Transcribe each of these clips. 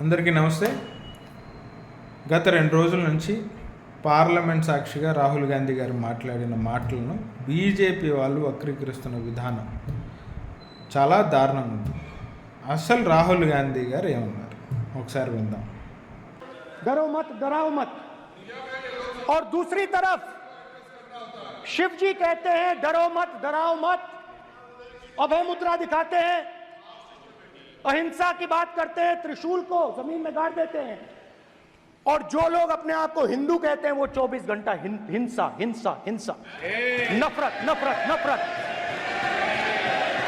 అందరికీ నమస్తే గత రెండు రోజుల నుంచి పార్లమెంట్ సాక్షిగా రాహుల్ గాంధీ గారు మాట్లాడిన మాటలను బీజేపీ వాళ్ళు వక్రీకరిస్తున్న విధానం చాలా దారుణంగా ఉంది అసలు రాహుల్ గాంధీ గారు ఏమన్నారు ఒకసారి విందాం डरो मत डराओ मत और दूसरी तरफ शिव जी कहते हैं डरो मत डराओ मत अभय मुद्रा दिखाते हैं अहिंसा की बात करते हैं त्रिशूल को ज़मीन में गाड़ देते हैं। और जो लोग अपने आप को हिंदू कहते हैं वो 24 घंटा हिंसा हिंसा हिंसा। नफरत नफरत नफरत।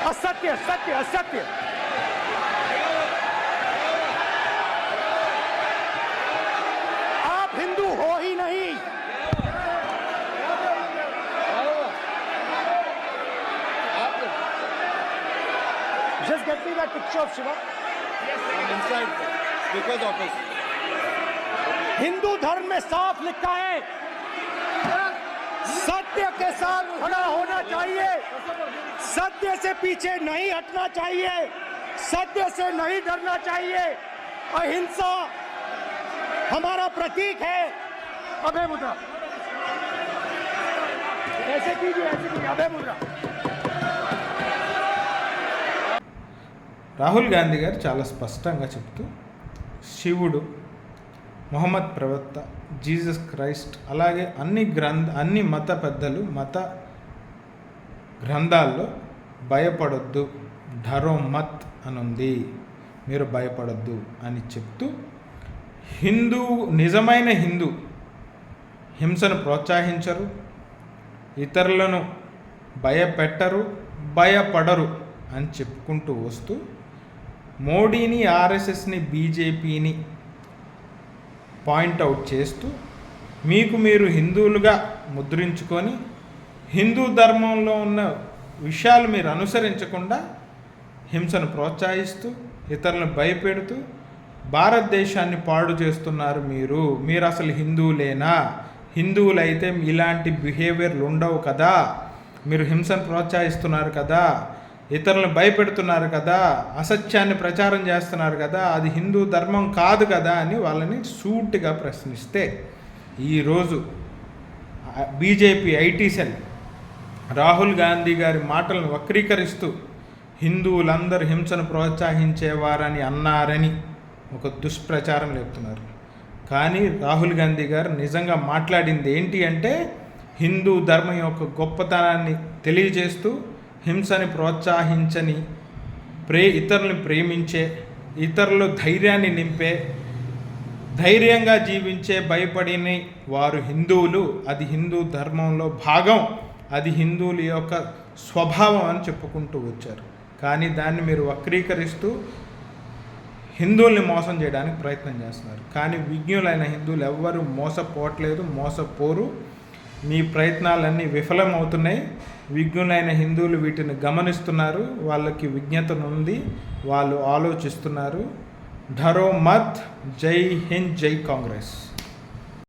असत्य सत्य असत्य आप हिंदू हो ही नहीं Just get me that picture of Shiva. I'm inside speaker's office. Hindu धर्म में साफ़ लिखा है सत्य के साथ खड़ा होना चाहिए। सत्य से पीछे नहीं हटना चाहिए सत्य से नहीं डरना चाहिए। अहिंसा हमारा प्रतीक है। अभय मुद्रा। ऐसे कीजिए ऐसे कीजिए अभय मुद्रा। రాహుల్ గాంధీ గారు చాలా స్పష్టంగా చెప్తూ శివుడు మొహమ్మద్ ప్రవక్త జీసస్ క్రైస్ట్ అలాగే అన్ని గ్రంథ అన్ని మత పెద్దలు మత గ్రంథాల్లో భయపడొద్దు ఢరో మత్ అని ఉంది మీరు భయపడొద్దు అని చెప్తూ హిందూ నిజమైన హిందూ హింసను ప్రోత్సహించరు ఇతరులను భయపెట్టరు భయపడరు అని చెప్పుకుంటూ వస్తూ మోడీని ఆర్ఎస్ఎస్ని బీజేపీని పాయింట్అవుట్ చేస్తూ మీకు మీరు హిందువులుగా ముద్రించుకొని హిందూ ధర్మంలో ఉన్న విషయాలు మీరు అనుసరించకుండా హింసను ప్రోత్సహిస్తూ ఇతరులను భయపెడుతూ భారతదేశాన్ని పాడు చేస్తున్నారు మీరు. మీరు అసలు హిందువులేనా? హిందువులైతే ఇలాంటి బిహేవియర్లు ఉండవు కదా? మీరు హింసను ప్రోత్సహిస్తున్నారు కదా? ఇతరులను భయపెడుతున్నారు కదా అసత్యాన్ని ప్రచారం చేస్తున్నారు కదా అది హిందూ ధర్మం కాదు కదా అని వాళ్ళని సూటిగా ప్రశ్నిస్తే ఈరోజు BJP IT cell Rahul Gandhi గారి మాటలను వక్రీకరిస్తూ హిందువులందరూ హింసను ప్రోత్సహించేవారని అన్నారని ఒక దుష్ప్రచారం లేపుతున్నారు. కానీ రాహుల్ గాంధీ గారు నిజంగా మాట్లాడింది ఏంటి అంటే హిందూ ధర్మం యొక్క గొప్పతనాన్ని తెలియజేస్తూ హింసని ప్రోత్సహించని ప్రే ఇతరులను ప్రేమించే ఇతరులు ధైర్యాన్ని నింపే ధైర్యంగా జీవించే భయపడిని వారు హిందువులు. అది హిందూ ధర్మంలో భాగం. అది హిందువుల యొక్క స్వభావం అని చెప్పుకుంటూ వచ్చారు. కానీ దాన్ని మీరు వక్రీకరిస్తూ హిందువుల్ని మోసం చేయడానికి ప్రయత్నం చేస్తున్నారు. కానీ విజ్ఞులైన హిందువులు ఎవ్వరూ మోసపోవట్లేదు మోసపోరు. మీ ప్రయత్నాలన్నీ విఫలమవుతున్నాయి. విజ్ఞులైన హిందువులు వీటిని గమనిస్తున్నారు వాళ్ళకి విజ్ఞతనుంది వాళ్ళు ఆలోచిస్తున్నారు. ఢరో మత్ జై హింద్ జై కాంగ్రెస్.